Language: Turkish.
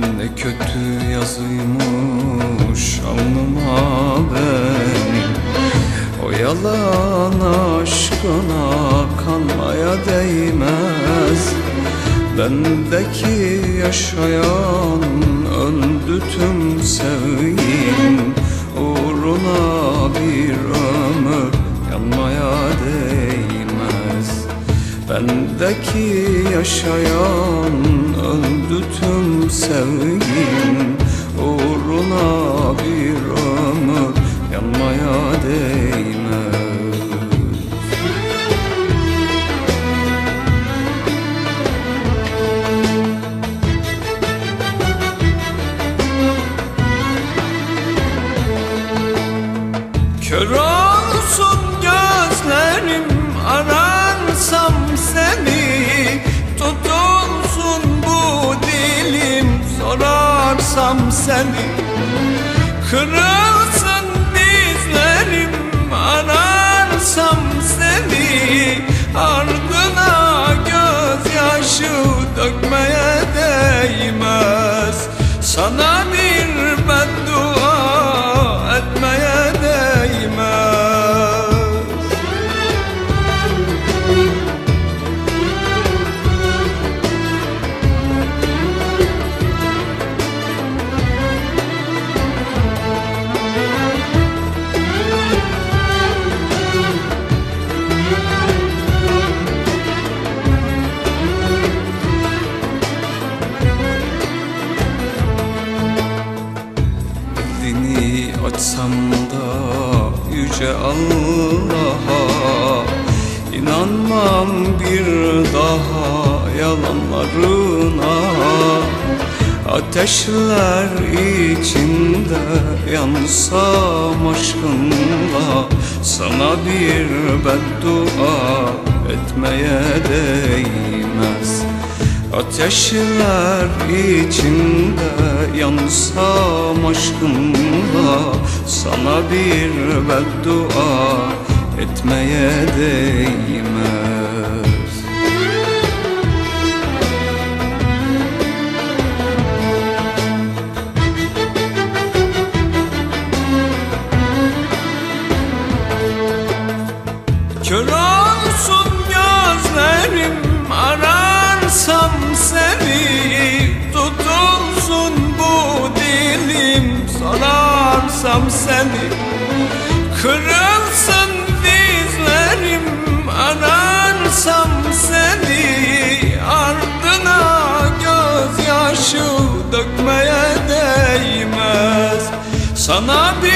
Ne kötü yazıymış alnıma benim O yalan aşkına kanmaya değmez. Bendeki yaşayan öldü tüm sevgim yaşayan öldü tüm sevgim. Uğruna bir ömür yanmaya değmez sorarsam seni Kırılsın Dini açsam da yüce Allah'a İnanmam bir daha yalanlarına. Ateşler içinde yansam aşkınla Sana bir beddua etmeye değmez. Ateşler içinde yansam aşkınla Sana bir beddua etmeye değmez sorarsam seni Kırılsın dizlerim ararsam seni. Ardına gözyaşı dökmeye değmez. Sana bir